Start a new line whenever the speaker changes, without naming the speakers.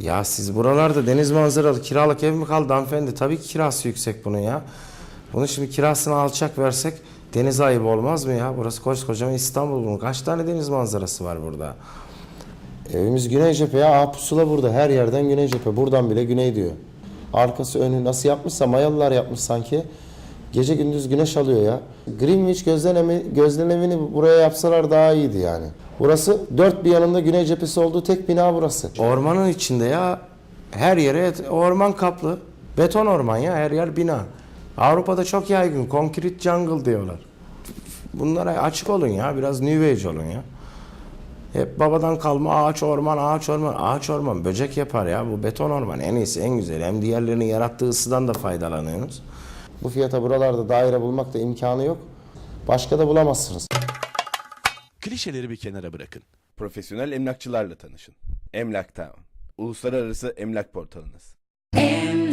Ya siz buralarda deniz manzaralı kiralık ev mi kaldı hanımefendi? Tabii ki kirası yüksek bunun ya. Bunu şimdi kirasını alçak versek deniz ayıbı olmaz mı ya? Burası koskocaman İstanbul bunun. Kaç tane deniz manzarası var burada? Evimiz güney cephe ya. Aa, pusula burada. Her yerden güney cephe. Buradan bile güney diyor. Arkası önü nasıl yapmışsa Mayalılar yapmış sanki. Gece gündüz güneş alıyor ya. Greenwich gözlem, gözlemini buraya yapsalar daha iyiydi yani. Burası dört bir yanında güney cephesi olduğu tek bina burası. Ormanın içinde ya her yere orman kaplı. Beton orman ya her yer bina. Avrupa'da çok yaygın. Concrete jungle diyorlar. Bunlara açık olun ya. Biraz new age olun ya. Hep babadan kalma ağaç orman, ağaç orman, ağaç orman. Böcek yapar ya. Bu beton orman en iyisi, en güzeli. Hem diğerlerinin yarattığı ısıdan da faydalanıyorsunuz. Bu fiyata buralarda daire bulmak da imkanı yok. Başka da bulamazsınız.
Klişeleri bir kenara bırakın.
Profesyonel emlakçılarla tanışın. Emlak Town. Uluslararası emlak portalınız.
Emlak